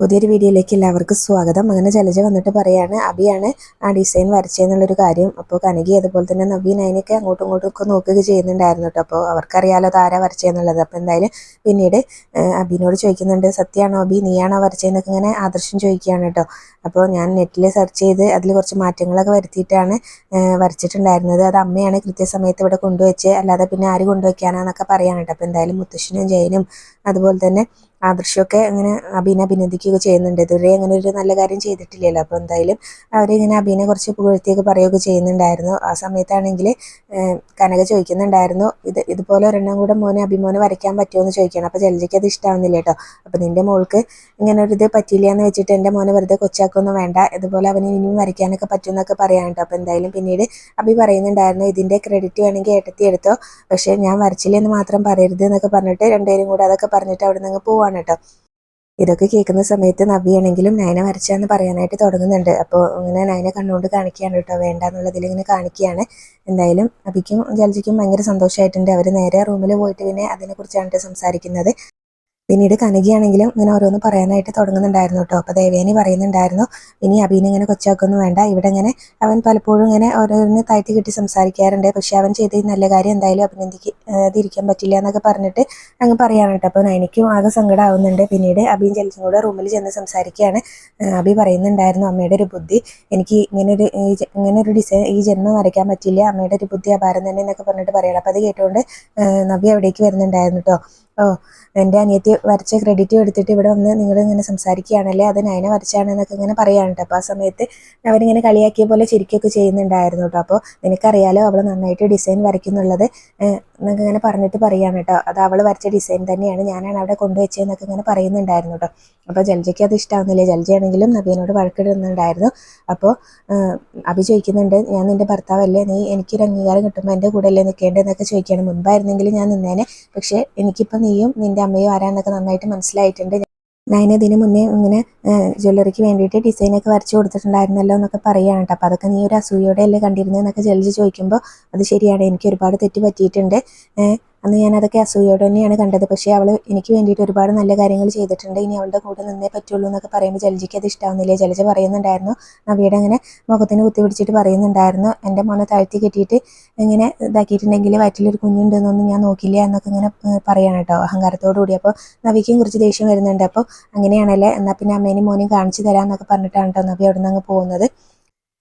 പുതിയൊരു വീഡിയോയിലേക്ക് എല്ലാവർക്കും സ്വാഗതം. അങ്ങനെ ജലജ വന്നിട്ട് പറയാണ് അബിയാണ് ആ ഡിസൈൻ വരച്ചതെന്നുള്ളൊരു കാര്യം. അപ്പോൾ കനകി അതുപോലെ തന്നെ നവീൻ അതിനൊക്കെ അങ്ങോട്ടും ഇങ്ങോട്ടും ഒക്കെ നോക്കുകയൊക്കെ ചെയ്യുന്നുണ്ടായിരുന്നു കേട്ടോ. അപ്പോൾ അവർക്കറിയാലോ അതാരാ വരച്ചതെന്നുള്ളത് അപ്പോൾ എന്തായാലും പിന്നീട് അബിനോട് ചോദിക്കുന്നുണ്ട് സത്യമാണോ അബി? നീയാണോ വരച്ചതെന്നൊക്കെ ഇങ്ങനെ ആദർശം ചോദിക്കുകയാണ് കേട്ടോ. അപ്പോൾ ഞാൻ നെറ്റിൽ സെർച്ച് ചെയ്ത് അതിൽ കുറച്ച് മാറ്റങ്ങളൊക്കെ വരുത്തിയിട്ടാണ് വരച്ചിട്ടുണ്ടായിരുന്നത്. അത് അമ്മയാണ് കൃത്യസമയത്ത് ഇവിടെ കൊണ്ടുവച്ച് അല്ലാതെ പിന്നെ ആര് കൊണ്ടുവയ്ക്കാനാന്നൊക്കെ പറയാൻ അപ്പോൾ എന്തായാലും മുത്തശ്ശനും ജയനും അതുപോലെ തന്നെ ആദർശമൊക്കെ അങ്ങനെ അബീനെ അഭിനന്ദിക്കുകയൊക്കെ ചെയ്യുന്നുണ്ട്. ഇതുവരെ അങ്ങനെ ഒരു നല്ല കാര്യം ചെയ്തിട്ടില്ലല്ലോ. അപ്പോൾ എന്തായാലും അവരിങ്ങനെ അബീനെ കുറച്ച് പുകഴ്ത്തിയൊക്കെ പറയുകയൊക്കെ ചെയ്യുന്നുണ്ടായിരുന്നു. ആ സമയത്താണെങ്കിൽ കനക ചോദിക്കുന്നുണ്ടായിരുന്നു ഇത് ഇതുപോലെ ഒരെണ്ണം കൂടെ മോനെ അഭിമോനെ വരയ്ക്കാൻ പറ്റുമോ എന്ന് ചോദിക്കണം അപ്പോൾ ജലജയ്ക്ക് അത് ഇഷ്ടമാവുന്നില്ല കേട്ടോ. അപ്പോൾ നിന്റെ മോൾക്ക് ഇങ്ങനെ ഒരു ഇത് പറ്റില്ല എന്ന് വെച്ചിട്ട് എന്റെ മോനെ വെറുതെ കൊച്ചാക്കൊന്നും വേണ്ട. ഇതുപോലെ അവന് ഇനിയും വരയ്ക്കാനൊക്കെ പറ്റുമെന്നൊക്കെ കേട്ടോ. അപ്പോൾ എന്തായാലും പിന്നീട് അഭി പറയുന്നുണ്ടായിരുന്നു ഇതിന്റെ ക്രെഡിറ്റ് വേണമെങ്കിൽ ഏട്ടത്തി എടുത്തോ. പക്ഷേ ഞാൻ വരച്ചില്ലെന്ന് മാത്രം പറയരുത് എന്നൊക്കെ പറഞ്ഞിട്ട് രണ്ടുപേരും കൂടെ അതൊക്കെ പറഞ്ഞിട്ട് അവിടെ നിന്ന് പോവാണ്. പോവാണ് കേട്ടോ ഇതൊക്കെ കേൾക്കുന്ന സമയത്ത് നബിയാണെങ്കിലും നയന വരച്ചാന്ന് പറയാനായിട്ട് തുടങ്ങുന്നുണ്ട്. അപ്പോൾ ഇങ്ങനെ നയന കണ്ണുകൊണ്ട് കാണിക്കുകയാണ് കേട്ടോ. വേണ്ട എന്നുള്ളതിൽ ഇങ്ങനെ കാണിക്കുകയാണ്. എന്തായാലും അബിക്കും ജലജിക്കും ഭയങ്കര സന്തോഷമായിട്ടുണ്ട് അവർ നേരെ റൂമിൽ പോയിട്ട് പിന്നെ അതിനെക്കുറിച്ചാണ് സംസാരിക്കുന്നത്. പിന്നീട് കനകിയാണെങ്കിലും ഇങ്ങനെ ഓരോന്ന് പറയാനായിട്ട് തുടങ്ങുന്നുണ്ടായിരുന്നു കേട്ടോ. അപ്പോൾ ദേവേനി പറയുന്നുണ്ടായിരുന്നു ഇനി അബീനെ ഇങ്ങനെ കൊച്ചാക്കൊന്നും വേണ്ട. ഇവിടെ ഇങ്ങനെ അവൻ പലപ്പോഴും ഇങ്ങനെ ഓരോന്നിനെ താഴ്ത്തി കിട്ടി സംസാരിക്കാറുണ്ട്. പക്ഷെ അവൻ ചെയ്ത നല്ല കാര്യം എന്തായാലും അഭിനന്ദിക്കാതിരിക്കാൻ പറ്റില്ല എന്നൊക്കെ പറഞ്ഞിട്ട് അങ്ങ് പറയാണ് കേട്ടോ. അപ്പോൾ എനിക്കും ആകെ സങ്കടമാവുന്നുണ്ട് പിന്നീട് അബീൻ ചെലിച്ചും കൂടെ റൂമിൽ ചെന്ന് സംസാരിക്കുകയാണ്. അബി പറയുന്നുണ്ടായിരുന്നു അമ്മയുടെ ഒരു ബുദ്ധി എനിക്ക് ഇങ്ങനെ ഒരു ഇങ്ങനെ ഒരു ഡിസൈൻ ഈ ജന്മം വരയ്ക്കാൻ പറ്റില്ല. അമ്മയുടെ ഒരു ബുദ്ധി അപാരം തന്നെ എന്നൊക്കെ പറഞ്ഞിട്ട് പറയണം. അപ്പോൾ അത് കേട്ടുകൊണ്ട് നവ്യ അവിടേക്ക് വരുന്നുണ്ടായിരുന്നു കേട്ടോ. ഓ എന്റെ അനിയത്തി വരച്ച ക്രെഡിറ്റ് എടുത്തിട്ട് ഇവിടെ വന്ന് നിങ്ങൾ ഇങ്ങനെ സംസാരിക്കുകയാണല്ലേ? അത് നയന വരച്ചാണെന്നൊക്കെ ഇങ്ങനെ പറയാനുണ്ട് അപ്പോൾ ആ സമയത്ത് അവരിങ്ങനെ കളിയാക്കിയ പോലെ ചിരിക്കുകയൊക്കെ ചെയ്യുന്നുണ്ടായിരുന്നു കേട്ടോ. അപ്പോൾ നിനക്കറിയാലോ അവൾ നന്നായിട്ട് ഡിസൈൻ വരയ്ക്കുന്നുള്ളത്. എന്നൊക്കെ ഇങ്ങനെ പറഞ്ഞിട്ട് പറയാണ് കേട്ടോ. അത് അവൾ വരച്ച ഡിസൈൻ തന്നെയാണ് ഞാനാണ് അവിടെ കൊണ്ടുവച്ചതെന്നൊക്കെ ഇങ്ങനെ പറയുന്നുണ്ടായിരുന്നു കേട്ടോ. അപ്പോൾ ജൽജയ്ക്ക് അത് ഇഷ്ടമാവുന്നില്ല ജൽജയാണെങ്കിലും നബീനോട് വഴക്കിടുന്നുണ്ടായിരുന്നു. അപ്പോൾ അഭി ചോദിക്കുന്നുണ്ട് ഞാൻ നിന്റെ ഭർത്താവല്ലേ? നീ എനിക്കൊരു അംഗീകാരം കിട്ടുമ്പോൾ എന്റെ കൂടെ അല്ലേ നിൽക്കേണ്ടതെന്നൊക്കെ ചോദിക്കുകയാണ്. മുൻപായിരുന്നെങ്കിൽ ഞാൻ നിന്നേനെ. പക്ഷേ എനിക്കിപ്പോൾ നീയും നിന്റെ അമ്മയും ആരാന്നൊക്കെ നന്നായിട്ട് മനസ്സിലായിട്ടുണ്ട്. നയന ഇതിന് മുന്നേ ഇങ്ങനെ ജ്വല്ലറിക്ക് വേണ്ടിയിട്ട് ഡിസൈനൊക്കെ വരച്ചു കൊടുത്തിട്ടുണ്ടായിരുന്നല്ലോ എന്നൊക്കെ പറയുകയാണ് കേട്ടോ. അപ്പോൾ അതൊക്കെ നീ ഒരു അസൂയോടെ അല്ലേ കണ്ടിരുന്നതെന്നൊക്കെ ജലജ ചോദിക്കുമ്പോൾ അത് ശരിയാണ്. എനിക്ക് ഒരുപാട് തെറ്റ് പറ്റിയിട്ടുണ്ട്. അന്ന് ഞാനതൊക്കെ അസൂയോട് തന്നെയാണ് കണ്ടത്. പക്ഷേ അവൾ എനിക്ക് വേണ്ടിയിട്ട് ഒരുപാട് നല്ല കാര്യങ്ങൾ ചെയ്തിട്ടുണ്ട്. ഇനി അവളുടെ കൂടെ നിന്നേ പറ്റുള്ളൂ എന്നൊക്കെ പറയുമ്പോൾ ജലജിക്ക് അത് ഇഷ്ടാവുന്നില്ല. ജലജ പറയുന്നുണ്ടായിരുന്നു നവിയുടെ അങ്ങനെ മുഖത്തിന് കുത്തി പിടിച്ചിട്ട് പറയുന്നുണ്ടായിരുന്നു എന്റെ മോനെ താഴ്ത്തി കെട്ടിയിട്ട് ഇങ്ങനെ ഇതാക്കിയിട്ടുണ്ടെങ്കിൽ വയറ്റിലൊരു കുഞ്ഞുണ്ടെന്നൊന്നും ഞാൻ നോക്കില്ല എന്നൊക്കെ ഇങ്ങനെ പറയാണ് കേട്ടോ അഹങ്കാരത്തോടു കൂടി. അപ്പോൾ നവിക്കും കുറച്ച് ദേഷ്യം വരുന്നുണ്ട്. അപ്പോൾ അങ്ങനെയാണല്ലേ എന്നാൽ പിന്നെ അമ്മേനും മോനും കാണിച്ചു തരാമെന്നൊക്കെ പറഞ്ഞിട്ടാണ് കേട്ടോ നവി അവിടെ നിന്ന് അങ്ങ് പോകുന്നത്.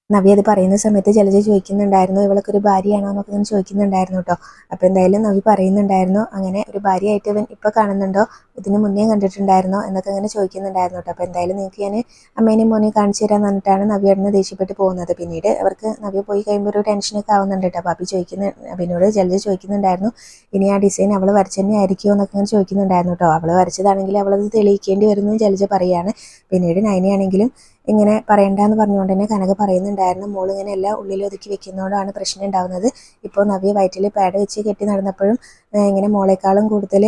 നവി അത് പറയുന്ന സമയത്ത് ജലജ ചോദിക്കുന്നുണ്ടായിരുന്നു ഇവളൊക്കെ ഒരു ഭാര്യയാണോ എന്നൊക്കെ ഇങ്ങനെ ചോദിക്കുന്നുണ്ടായിരുന്നു കേട്ടോ അപ്പോൾ എന്തായാലും നവ്യ പറയുന്നുണ്ടായിരുന്നു അങ്ങനെ ഒരു ഭാര്യയായിട്ട് ഇവൻ ഇപ്പോൾ കാണുന്നുണ്ടോ? ഇതിന് മുന്നേ കണ്ടിട്ടുണ്ടായിരുന്നോ എന്നൊക്കെ ഇങ്ങനെ ചോദിക്കുന്നുണ്ടായിരുന്നു കേട്ടോ. അപ്പോൾ എന്തായാലും നിങ്ങൾക്ക് ഞാൻ അമ്മേനെയും മോനെയും കാണിച്ചു തരാൻ പറഞ്ഞിട്ടാണ് നവ്യ അവിടെ ദേഷ്യപ്പെട്ട് പോകുന്നത്. പിന്നീട് അവർക്ക് നവ്യ പോയി കഴിയുമ്പോൾ ഒരു ടെൻഷനൊക്കെ ആവുന്നുണ്ട് കേട്ടോ. അപ്പോൾ അപ്പി ചോദിക്കുന്ന അബിനോട് ജലജ ചോദിക്കുന്നുണ്ടായിരുന്നു ഇനി ആ ഡിസൈൻ അവൾ വരച്ചു തന്നെ ആയിരിക്കുമോ? എന്നൊക്കെ ഇങ്ങനെ ചോദിക്കുന്നുണ്ടായിരുന്നു കേട്ടോ. അവൾ വരച്ചതാണെങ്കിൽ അവളത് തെളിയിക്കേണ്ടി വരുന്നു ജലജ പറയുകയാണ് പിന്നീട് നൈനയാണെങ്കിലും ഇങ്ങനെ പറയണ്ടെന്ന് പറഞ്ഞുകൊണ്ട് തന്നെ കനക പറയുന്നുണ്ടായിരുന്നു മോൾ ഇങ്ങനെ എല്ലാം ഉള്ളിൽ ഒതുക്കി വെക്കുന്നതുകൊണ്ടാണ് പ്രശ്നം ഉണ്ടാകുന്നത് ഇപ്പോൾ നവ്യ വയറ്റിൽ പാഡ് വെച്ച് കെട്ടി നടന്നപ്പോഴും ഇങ്ങനെ മോളേക്കാളും കൂടുതൽ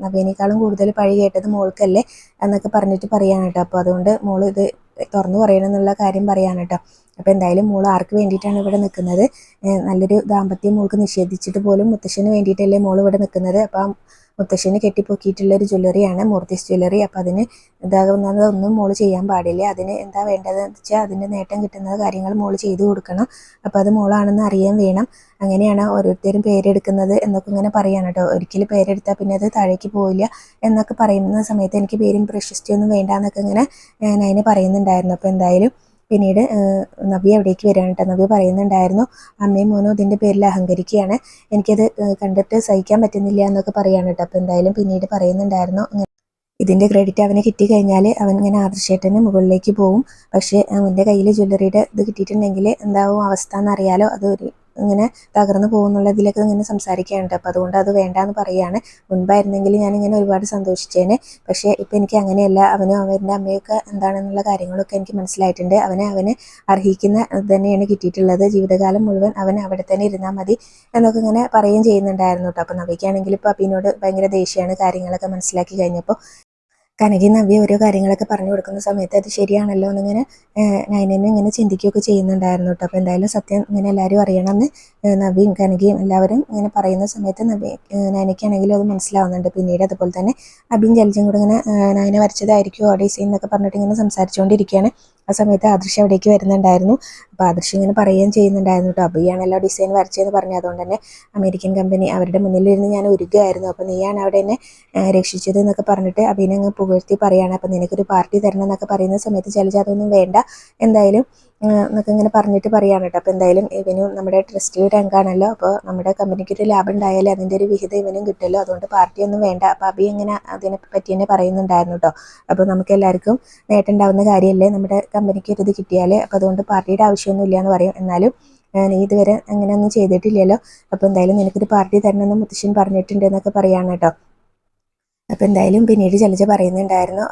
നവ്യനേക്കാളും കൂടുതൽ പഴി കേട്ടത് മോൾക്കല്ലേ എന്നൊക്കെ പറഞ്ഞിട്ട് പറയാണ് കേട്ടോ. അപ്പോൾ അതുകൊണ്ട് മോൾ ഇത് തുറന്നു പറയണം എന്നുള്ള കാര്യം പറയാണ് കേട്ടോ. അപ്പോൾ എന്തായാലും മോൾ ആർക്ക് വേണ്ടിയിട്ടാണ് ഇവിടെ നിൽക്കുന്നത്? നല്ലൊരു ദാമ്പത്യം മോൾക്ക് നിഷേധിച്ചിട്ട് പോലും മുത്തശ്ശന് വേണ്ടിയിട്ടല്ലേ മോൾ ഇവിടെ നിൽക്കുന്നത്? അപ്പം മുത്തശ്ശിനെ കെട്ടിപ്പൊക്കിയിട്ടുള്ള ഒരു ജ്വല്ലറിയാണ് മൂർത്തിസ് ജ്വല്ലറി. അപ്പം അതിന് ഇതാകുന്നതൊന്നും മോൾ ചെയ്യാൻ പാടില്ല. അതിന് എന്താ വേണ്ടതെന്ന് വെച്ചാൽ അതിന്റെ നേട്ടം കിട്ടുന്ന കാര്യങ്ങൾ മോൾ ചെയ്തു കൊടുക്കണം. അപ്പം അത് മോളാണെന്ന് അറിയാൻ വേണം. അങ്ങനെയാണ് ഓരോരുത്തരും പേരെടുക്കുന്നത് എന്നൊക്കെ ഇങ്ങനെ പറയാണ് കേട്ടോ. ഒരിക്കലും പേരെടുത്താൽ പിന്നെ അത് താഴേക്ക് പോവില്ല എന്നൊക്കെ പറയുന്ന സമയത്ത് എനിക്ക് പേരും പ്രശസ്തിയൊന്നും വേണ്ട എന്നൊക്കെ ഇങ്ങനെ ഞാൻ അതിന് പറയുന്നുണ്ടായിരുന്നു. അപ്പോൾ എന്തായാലും പിന്നീട് നവ്യ അവിടേക്ക് വരികയാണ് കേട്ടോ. നവ്യ പറയുന്നുണ്ടായിരുന്നു അമ്മയും മോനും ഇതിന്റെ പേരിൽ അഹങ്കരിക്കുകയാണ്. എനിക്കത് കണ്ടിട്ട് സഹിക്കാൻ പറ്റുന്നില്ല എന്നൊക്കെ പറയുകയാണ് കേട്ടോ. അപ്പോൾ എന്തായാലും പിന്നീട് പറയുന്നുണ്ടായിരുന്നു ഇതിന്റെ ക്രെഡിറ്റ് അവന് കിട്ടിക്കഴിഞ്ഞാൽ അവൻ ഇങ്ങനെ ആദർശേട്ടന് മുകളിലേക്ക് പോകും പക്ഷേ അവന്റെ കയ്യിൽ ജ്വല്ലറിയുടെ ഇത് കിട്ടിയിട്ടുണ്ടെങ്കിൽ എന്താവും അവസ്ഥ എന്നറിയാലോ. അതൊരു ഇങ്ങനെ തകർന്നു പോകുന്നുള്ളതിലൊക്കെ ഇങ്ങനെ സംസാരിക്കാനുണ്ട് അപ്പോൾ അതുകൊണ്ട് അത് വേണ്ടാന്ന് പറയുകയാണ് മുൻപായിരുന്നെങ്കിൽ ഞാനിങ്ങനെ ഒരുപാട് സന്തോഷിച്ചേനെ. പക്ഷേ ഇപ്പം എനിക്ക് അങ്ങനെയല്ല. അവനും അവന്റെ അമ്മയൊക്കെ എന്താണെന്നുള്ള കാര്യങ്ങളൊക്കെ എനിക്ക് മനസ്സിലായിട്ടുണ്ട്. അവനെ അവന് അർഹിക്കുന്ന തന്നെയാണ് കിട്ടിയിട്ടുള്ളത്. ജീവിതകാലം മുഴുവൻ അവൻ അവിടെ തന്നെ ഇരുന്നാൽ മതി എന്നൊക്കെ ഇങ്ങനെ പറയുകയും ചെയ്യുന്നുണ്ടായിരുന്നു കേട്ടോ. അപ്പോൾ നവയ്ക്കാണെങ്കിൽ ഇപ്പോൾ അപ്പീനോട് ഭയങ്കര ദേഷ്യമാണ് കാര്യങ്ങളൊക്കെ മനസ്സിലാക്കി കഴിഞ്ഞപ്പോൾ. കനകി നവ്യ ഓരോ കാര്യങ്ങളൊക്കെ പറഞ്ഞു കൊടുക്കുന്ന സമയത്ത് അത് ശരിയാണല്ലോ എന്നിങ്ങനെ നയനനെ ഇങ്ങനെ ചിന്തിക്കുകയൊക്കെ ചെയ്യുന്നുണ്ടായിരുന്നു കേട്ടോ. അപ്പോൾ എന്തായാലും സത്യം ഇങ്ങനെ എല്ലാവരും അറിയണമെന്ന് നവ്യയും കനകയും എല്ലാവരും ഇങ്ങനെ പറയുന്ന സമയത്ത് നവ്യ നയനയ്ക്കാണെങ്കിലും അത് മനസ്സിലാവുന്നുണ്ട്. പിന്നീട് അതുപോലെ തന്നെ അബിയും ജലജയും കൂടെ ഇങ്ങനെ നയന വരച്ചതായിരിക്കും ആ ഡിസൈൻ എന്നൊക്കെ പറഞ്ഞിട്ട് ഇങ്ങനെ സംസാരിച്ചുകൊണ്ടിരിക്കുകയാണ്. ആ സമയത്ത് ആദർശ് അവിടേക്ക് വരുന്നുണ്ടായിരുന്നു. അപ്പോൾ ആദർശ് ഇങ്ങനെ പറയുകയും ചെയ്യുന്നുണ്ടായിരുന്നു കേട്ടോ. അപ്പോൾ അബിയാണല്ലോ ഡിസൈൻ വരച്ചതെന്ന് പറഞ്ഞു അതുകൊണ്ട് തന്നെ അമേരിക്കൻ കമ്പനി അവരുടെ മുന്നിലിരുന്ന് ഞാൻ ഒരുക്കുകയായിരുന്നു. അപ്പോൾ നീയാണ് അവിടെ എന്നെ രക്ഷിച്ചത് എന്നൊക്കെ പറഞ്ഞിട്ട് അഭിനങ്ങ് പുകഴ്ത്തി പറയുകയാണ് അപ്പോൾ നിനക്കൊരു പാർട്ടി തരണം എന്നൊക്കെ പറയുന്ന സമയത്ത് ജലജ അതൊന്നും വേണ്ട. എന്തായാലും എന്നൊക്കെ ഇങ്ങനെ പറഞ്ഞിട്ട് പറയാണ് കേട്ടോ. അപ്പോൾ എന്തായാലും ഇവനും നമ്മുടെ ട്രസ്റ്റിൽ രംഗാണല്ലോ അപ്പോൾ നമ്മുടെ കമ്പനിക്ക് ഒരു ലാഭം ഉണ്ടായാലും അതിന്റെ ഒരു വിഹിതം ഇവനും കിട്ടുമല്ലോ അതുകൊണ്ട് പാർട്ടിയൊന്നും വേണ്ട. അപ്പോൾ അബി ഇങ്ങനെ അതിനെ പറ്റി തന്നെ പറയുന്നുണ്ടായിരുന്നു കേട്ടോ. അപ്പോൾ നമുക്ക് എല്ലാവർക്കും നേട്ടമുണ്ടാവുന്ന കാര്യമല്ലേ നമ്മുടെ കമ്പനിക്ക് ഒരു ഇത് കിട്ടിയാൽ അപ്പോൾ അതുകൊണ്ട് പാർട്ടിയുടെ ആവശ്യമൊന്നും ഇല്ലയെന്ന് എന്ന് പറയും. എന്നാലും നീ ഇതുവരെ അങ്ങനെയൊന്നും ചെയ്തിട്ടില്ലല്ലോ. അപ്പോൾ എന്തായാലും നിനക്കൊരു പാർട്ടി തരണമെന്ന് മുത്തശ്ശൻ പറഞ്ഞിട്ടുണ്ട് എന്നൊക്കെ പറയാണ് കേട്ടോ. അപ്പോൾ എന്തായാലും പിന്നീട് ജലജ പറയുന്നുണ്ടായിരുന്നു.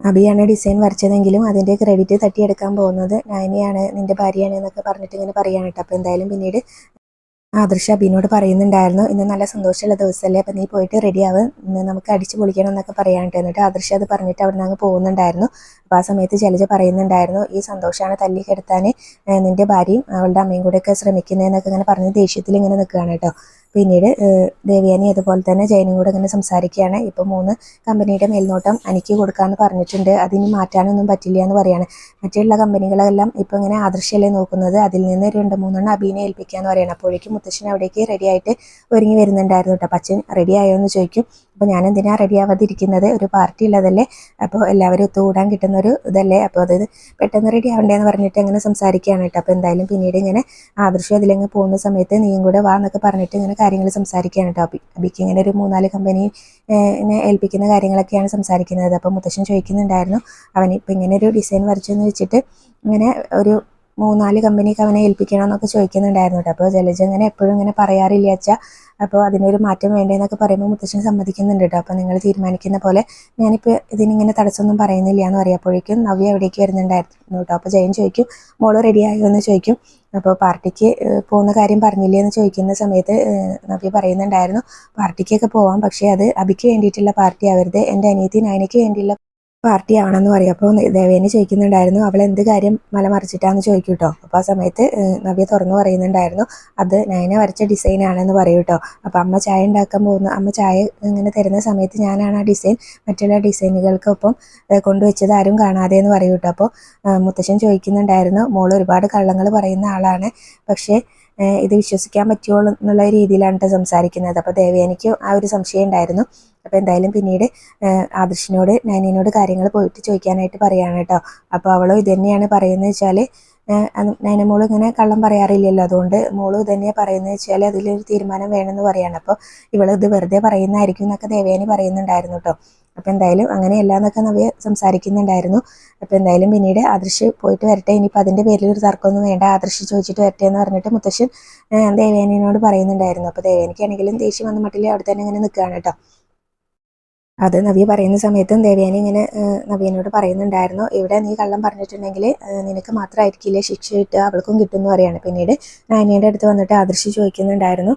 അബിയാണ് ഡിസൈൻ വരച്ചതെങ്കിലും അതിന്റെ ക്രെഡിറ്റ് തട്ടിയെടുക്കാൻ പോകുന്നത് നയനയാണ് നിന്റെ ഭാര്യയാണ് എന്നൊക്കെ പറഞ്ഞിട്ട് ഇങ്ങനെ പറയാണ് കേട്ടോ. അപ്പോൾ എന്തായാലും പിന്നീട് ആദർശ അബിനോട് പറയുന്നുണ്ടായിരുന്നു ഇന്ന് നല്ല സന്തോഷമുള്ള ദിവസമല്ലേ അപ്പം നീ പോയിട്ട് റെഡി ആവും നമുക്ക് അടിച്ചു പൊളിക്കണം എന്നൊക്കെ പറയാനിട്ട് എന്നിട്ട് ആദർശ അത് പറഞ്ഞിട്ട് അവിടെ നിന്ന് പോകുന്നുണ്ടായിരുന്നു. അപ്പോൾ ആ സമയത്ത് ജലജ പറയുന്നുണ്ടായിരുന്നു ഈ സന്തോഷമാണ് തല്ലി കെടുത്താൻ നിന്റെ ഭാര്യയും അവളുടെ അമ്മയും കൂടെയൊക്കെ ശ്രമിക്കുന്നതെന്നൊക്കെ ഇങ്ങനെ പറഞ്ഞ് ദേഷ്യത്തിൽ ഇങ്ങനെ നിൽക്കുകയാണ് കേട്ടോ. പിന്നീട് ദേവിയാനി അതുപോലെ തന്നെ ജയനും കൂടെ ഇങ്ങനെ സംസാരിക്കുകയാണ്. ഇപ്പോൾ മൂന്ന് കമ്പനിയുടെ മേൽനോട്ടം എനിക്ക് കൊടുക്കാമെന്ന് പറഞ്ഞിട്ടുണ്ട്. അതിന് മാറ്റാനൊന്നും പറ്റില്ല എന്ന് പറയാണ്. മറ്റുള്ള കമ്പനികളെല്ലാം ഇപ്പോൾ ഇങ്ങനെ ആദർശമല്ലേ നോക്കുന്നത്. അതിൽ നിന്ന് രണ്ട് മൂന്നെണ്ണം അബീനെ ഏൽപ്പിക്കാന്ന് പറയണം. അപ്പോഴേക്കും മുത്തശ്ശൻ അവിടേക്ക് റെഡി ആയിട്ട് ഒരുങ്ങി വരുന്നുണ്ടായിരുന്നു കേട്ടോ. അച്ഛൻ റെഡി ആയോ എന്ന് ചോദിക്കും. അപ്പോൾ ഞാൻ എന്തിനാ റെഡി ആവാതിരിക്കുന്നത്? ഒരു പാർട്ടി ഉള്ളതല്ലേ? അപ്പോൾ എല്ലാവരും ഒത്തുകൂടാൻ കിട്ടുന്ന ഒരു ഇതല്ലേ? അപ്പോൾ അത് പെട്ടെന്ന് റെഡി ആവണ്ടേന്ന് പറഞ്ഞിട്ട് അങ്ങനെ സംസാരിക്കുകയാണ് കേട്ടോ. അപ്പോൾ എന്തായാലും പിന്നീട് ഇങ്ങനെ ആദർശം അതിലങ്ങ് പോകുന്ന സമയത്ത് നീയും കൂടെ വാ എന്നൊക്കെ പറഞ്ഞിട്ട് ഇങ്ങനെ കാര്യങ്ങൾ സംസാരിക്കുകയാണ് കേട്ടോ അബി അബിക്ക് ഇങ്ങനെ ഒരു മൂന്നാൽ കമ്പനി ഏൽപ്പിക്കുന്ന കാര്യങ്ങളൊക്കെയാണ് സംസാരിക്കുന്നത്. അപ്പം മുത്തശ്ശൻ ചോദിക്കുന്നുണ്ടായിരുന്നു അവൻ ഇപ്പം ഇങ്ങനെ ഒരു ഡിസൈൻ വരച്ചെന്ന് വെച്ചിട്ട് ഇങ്ങനെ ഒരു മൂന്നാൽ കമ്പനിക്ക് അവനെ ഏൽപ്പിക്കണം എന്നൊക്കെ ചോദിക്കുന്നുണ്ടായിരുന്നു കേട്ടോ. അപ്പോൾ ജലജ ഇങ്ങനെ എപ്പോഴും ഇങ്ങനെ പറയാറില്ല അച്ഛാ അപ്പോൾ അതിനൊരു മാറ്റം വേണ്ടതെന്നൊക്കെ പറയുമ്പോൾ മുത്തശ്ശൻ സമ്മതിക്കുന്നുണ്ട് കേട്ടോ. അപ്പോൾ നിങ്ങൾ തീരുമാനിക്കുന്ന പോലെ ഞാനിപ്പോൾ ഇതിനിങ്ങനെ തടസ്സമൊന്നും പറയുന്നില്ല എന്ന് പറയുമ്പോഴേക്കും നവ്യ എവിടേക്ക് വരുന്നുണ്ടായിരുന്നു കേട്ടോ. അപ്പോൾ ജയൻ ചോദിക്കും മോൾ റെഡി ആയോ എന്ന് ചോദിക്കും. അപ്പോൾ പാർട്ടിക്ക് പോകുന്ന കാര്യം പറഞ്ഞില്ലേ എന്ന് ചോദിക്കുന്ന സമയത്ത് നവ്യ പറയുന്നുണ്ടായിരുന്നു പാർട്ടിക്കൊക്കെ പോവാം പക്ഷേ അത് അബിക്ക് വേണ്ടിയിട്ടുള്ള പാർട്ടി ആവരുത് എന്റെ അനിയത്തി നയനയ്ക്ക് വേണ്ടിയുള്ള പാർട്ടി ആണെന്ന് പറയും. അപ്പോൾ ദേവേനെ ചോദിക്കുന്നുണ്ടായിരുന്നു അവൾ എന്ത് കാര്യം മല മറിച്ചിട്ടാന്ന് ചോദിക്കും കേട്ടോ അപ്പോൾ ആ സമയത്ത് നവ്യ തുറന്നു പറയുന്നുണ്ടായിരുന്നു അത് നയന വരച്ച ഡിസൈൻ ആണെന്ന് പറയും കേട്ടോ അപ്പോൾ അമ്മ ചായ ഉണ്ടാക്കാൻ പോകുന്ന. അമ്മ ചായ ഇങ്ങനെ തരുന്ന സമയത്ത് ഞാനാണ് ആ ഡിസൈൻ മറ്റുള്ള ഡിസൈനുകൾക്കൊപ്പം കൊണ്ടുവച്ചത് ആരും കാണാതെ എന്ന് പറയും കേട്ടോ അപ്പോൾ മുത്തശ്ശൻ ചോദിക്കുന്നുണ്ടായിരുന്നു മോൾ ഒരുപാട് കള്ളങ്ങൾ പറയുന്ന ആളാണ്. പക്ഷേ ഇത് വിശ്വസിക്കാൻ പറ്റുമോ എന്നുള്ള രീതിയിലാണ് കേട്ടോ സംസാരിക്കുന്നത്. അപ്പോൾ ദേവയാനിക്ക് ആ ഒരു സംശയം ഉണ്ടായിരുന്നു. അപ്പോൾ എന്തായാലും പിന്നീട് ആദർശിനോട് നൈനിനോട് കാര്യങ്ങൾ പോയിട്ട് ചോദിക്കാനായിട്ട് പറയാണ് കേട്ടോ അപ്പോൾ അവളും ഇത് തന്നെയാണ് പറയുന്നത് വെച്ചാൽ നൈന മോൾ ഇങ്ങനെ കള്ളം പറയാറില്ലല്ലോ. അതുകൊണ്ട് മോൾ ഇതന്നെ പറയുന്നത് വെച്ചാൽ അതിലൊരു തീരുമാനം വേണമെന്ന് പറയാണ്. അപ്പോൾ ഇവൾ ഇത് വെറുതെ പറയുന്നതായിരിക്കും എന്നൊക്കെ ദേവയാനി പറയുന്നുണ്ടായിരുന്നു കേട്ടോ അപ്പോൾ എന്തായാലും അങ്ങനെയല്ല എന്നൊക്കെ നവ്യ സംസാരിക്കുന്നുണ്ടായിരുന്നു. അപ്പോൾ എന്തായാലും പിന്നീട് ആദർശ് പോയിട്ട് വരട്ടെ. ഇനിയിപ്പോൾ അതിന്റെ പേരിൽ ഒരു തർക്കമൊന്നും വേണ്ട. ആദർശ് ചോദിച്ചിട്ട് വരട്ടെ എന്ന് പറഞ്ഞിട്ട് മുത്തശ്ശൻ ദേവേനോട് പറയുന്നുണ്ടായിരുന്നു. അപ്പോൾ ദേവേനിക്കാണെങ്കിലും ദേഷ്യം വന്ന മട്ടിൽ അവിടെ തന്നെ ഇങ്ങനെ നിൽക്കുകയാണ് കേട്ടോ. അത് നവ്യ പറയുന്ന സമയത്തും ദേവയാനി ഇങ്ങനെ നവ്യനോട് പറയുന്നുണ്ടായിരുന്നു. ഇവിടെ നീ കള്ളം പറഞ്ഞിട്ടുണ്ടെങ്കിൽ നിനക്ക് മാത്രമായിരിക്കില്ല ശിക്ഷ കിട്ടുക? അവൾക്കും കിട്ടും എന്ന് പറയാണ്. പിന്നീട് നയനയുടെ അടുത്ത് വന്നിട്ട് ആദർശി ചോദിക്കുന്നുണ്ടായിരുന്നു.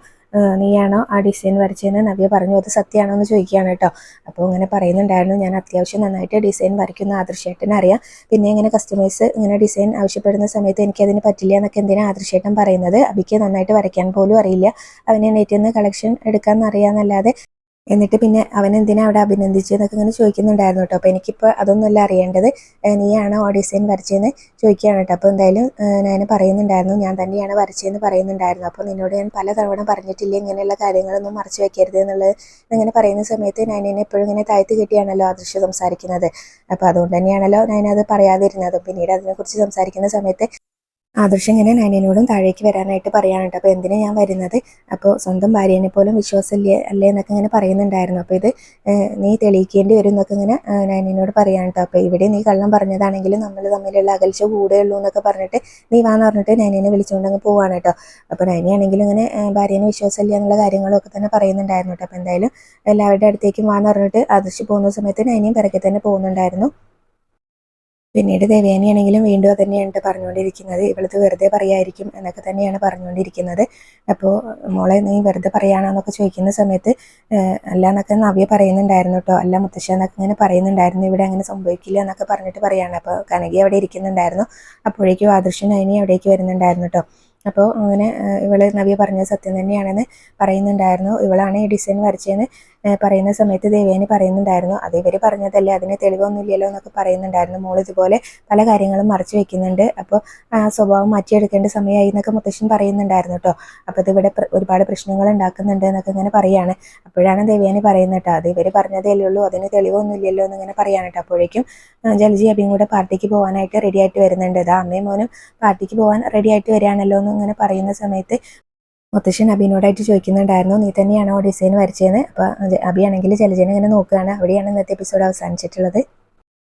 നീയാണോ ആ ഡിസൈൻ വരച്ചതെന്ന് നവ്യ പറഞ്ഞു. അത് സത്യമാണോ? എന്ന് ചോദിക്കുകയാണ് കേട്ടോ. അപ്പോൾ ഇങ്ങനെ പറയുന്നുണ്ടായിരുന്നു. ഞാൻ അത്യാവശ്യം നന്നായിട്ട് ഡിസൈൻ വരയ്ക്കുന്ന. ആദർശേട്ടനെ അറിയാം. പിന്നെ ഇങ്ങനെ കസ്റ്റമേഴ്സ് ഇങ്ങനെ ഡിസൈൻ ആവശ്യപ്പെടുന്ന സമയത്ത് എനിക്കതിന് പറ്റില്ല എന്നൊക്കെ എന്തിനാണ് ആദർശേട്ടൻ പറയുന്നത്? അബിക്ക് നന്നായിട്ട് വരയ്ക്കാൻ പോലും അറിയില്ല. അവനെ നെറ്റിൽ നിന്ന് കളക്ഷൻ എടുക്കാൻ അറിയാമെന്നല്ലാതെ എന്നിട്ട് പിന്നെ അവൻ എന്തിനാ അവിടെ അഭിനന്ദിച്ചു എന്നൊക്കെ ഇങ്ങനെ ചോദിക്കുന്നുണ്ടായിരുന്നു കേട്ടോ. അപ്പോൾ എനിക്കിപ്പോൾ അതൊന്നുമല്ല അറിയേണ്ടത്. നീയാണ് ആ ഡിസൈൻ വരച്ചതെന്ന് ചോദിക്കുകയാണ് കേട്ടോ. അപ്പോൾ എന്തായാലും ഞാൻ പറയുന്നുണ്ടായിരുന്നു. ഞാൻ തന്നെയാണ് വരച്ചതെന്ന് പറയുന്നുണ്ടായിരുന്നു. അപ്പോൾ നിന്നോട് ഞാൻ പല തവണ പറഞ്ഞിട്ടില്ല ഇങ്ങനെയുള്ള കാര്യങ്ങളൊന്നും മറച്ചു വെക്കരുത് എന്നുള്ളത് ഇങ്ങനെ പറയുന്ന സമയത്ത് ഞാൻ എന്നെ എപ്പോഴും ഇങ്ങനെ താഴ്ത്തി കെട്ടിയാണല്ലോ ദൃശ്യം സംസാരിക്കുന്നത്. അപ്പോൾ അതുകൊണ്ട് തന്നെയാണല്ലോ ഞാനത് പറയാതിരുന്നത്. പിന്നീട് അതിനെക്കുറിച്ച് സംസാരിക്കുന്ന സമയത്ത് ആദർശ് ഇങ്ങനെ നയനോടും താഴേക്ക് വരാനായിട്ട് പറയാനുണ്ട്. അപ്പോൾ എന്തിനാ ഞാൻ വരുന്നത്? അപ്പോൾ സ്വന്തം ഭാര്യനെ പോലും വിശ്വാസമില്ലേ അല്ലേ എന്നൊക്കെ ഇങ്ങനെ പറയുന്നുണ്ടായിരുന്നു. അപ്പോൾ ഇത് നീ തെളിയിക്കേണ്ടി വരും എന്നൊക്കെ ഇങ്ങനെ നയനോട് പറയാനുണ്ട്. അപ്പോൾ ഇവിടെ നീ കള്ളം പറഞ്ഞതാണെങ്കിലും നമ്മൾ തമ്മിലുള്ള അകൽച്ച കൂടുകയുള്ളൂ എന്നൊക്കെ പറഞ്ഞിട്ട് നീ വാന്ന് പറഞ്ഞിട്ട് നയനെ വിളിച്ചുകൊണ്ട് അങ്ങ് പോവാണ് കേട്ടോ. അപ്പോൾ നയനയാണെങ്കിലും ഇങ്ങനെ ഭാര്യനെ വിശ്വാസമില്ല എന്നുള്ള കാര്യങ്ങളൊക്കെ തന്നെ പറയുന്നുണ്ടായിരുന്നു കേട്ടോ. അപ്പോൾ എന്തായാലും എല്ലാവരുടെ അടുത്തേക്കും വാന്ന് പറഞ്ഞിട്ട് ആദർശ് പോകുന്ന സമയത്ത് നയനയും പിറകെ തന്നെ പോകുന്നുണ്ടായിരുന്നു. പിന്നീട് ദേവയാനിയാണെങ്കിലും വീണ്ടും തന്നെയാണ് പറഞ്ഞുകൊണ്ടിരിക്കുന്നത്. ഇവളത് വെറുതെ പറയായിരിക്കും എന്നൊക്കെ തന്നെയാണ് പറഞ്ഞുകൊണ്ടിരിക്കുന്നത്. അപ്പോൾ മോളെ നീ വെറുതെ പറയാണെന്നൊക്കെ ചോദിക്കുന്ന സമയത്ത് "ഏഹ് അല്ല എന്നൊക്കെ നവ്യ പറയുന്നുണ്ടായിരുന്നു കേട്ടോ. അല്ല മുത്തശ്ശ എന്നൊക്കെ ഇങ്ങനെ പറയുന്നുണ്ടായിരുന്നു. ഇവിടെ അങ്ങനെ സംഭവിക്കില്ല എന്നൊക്കെ പറഞ്ഞിട്ട് പറയാണ്. അപ്പോൾ കനകി അവിടെ ഇരിക്കുന്നുണ്ടായിരുന്നു. അപ്പോഴേക്കും ആദർശൻ അതിനെ അവിടേക്ക് വരുന്നുണ്ടായിരുന്നു കേട്ടോ. അപ്പോൾ അങ്ങനെ ഇവൾ നവ്യ പറഞ്ഞത് സത്യം തന്നെയാണെന്ന് പറയുന്നുണ്ടായിരുന്നു. ഇവളാണ് ഈ ഡിസൈൻ വരച്ചതെന്ന് പറയുന്ന സമയത്ത് ദേവേനി പറയുന്നുണ്ടായിരുന്നു. അത് ഇവർ പറഞ്ഞതല്ലേ? അതിന് തെളിവൊന്നുമില്ലല്ലോ എന്നൊക്കെ പറയുന്നുണ്ടായിരുന്നു. മോൾ ഇതുപോലെ പല കാര്യങ്ങളും മറച്ചു വെക്കുന്നുണ്ട്. അപ്പോൾ സ്വഭാവം മാറ്റിയെടുക്കേണ്ട സമയമായി എന്നൊക്കെ മുത്തശ്ശൻ പറയുന്നുണ്ടായിരുന്നു കേട്ടോ. അപ്പോൾ ഇതിവിടെ ഒരുപാട് പ്രശ്നങ്ങൾ ഉണ്ടാക്കുന്നുണ്ട് എന്നൊക്കെ ഇങ്ങനെ പറയാണ്. അപ്പോഴാണ് ദേവേനി പറയുന്നത് കേട്ടോ. അത് ഇവർ പറഞ്ഞതേ ഉള്ളൂ. അതിന് തെളിവൊന്നുമില്ലല്ലോ എന്ന് ഇങ്ങനെ പറയാണ് കേട്ടോ. അപ്പോഴേക്കും ജലജി അബിയും കൂടെ പാർട്ടിക്ക് പോകാനായിട്ട് റെഡി ആയിട്ട് വരുന്നുണ്ട്. ഇതാ അമ്മയും മോനും പാർട്ടിക്ക് പോകാൻ റെഡി ആയിട്ട് വരികയാണല്ലോ എന്ന് ഇങ്ങനെ പറയുന്ന സമയത്ത് മുത്തശ്ശൻ അബിനോടായിട്ട് ചോദിക്കുന്നുണ്ടായിരുന്നു നീ തന്നെയാണോ ഡിസൈൻ വരച്ചതെന്ന് അപ്പോൾ അബിയാണെങ്കിൽ ജലജനെ ഇങ്ങനെ നോക്കുകയാണ്. അവിടെയാണ് ഇന്നത്തെ എപ്പിസോഡ് അവസാനിച്ചിട്ടുള്ളത്.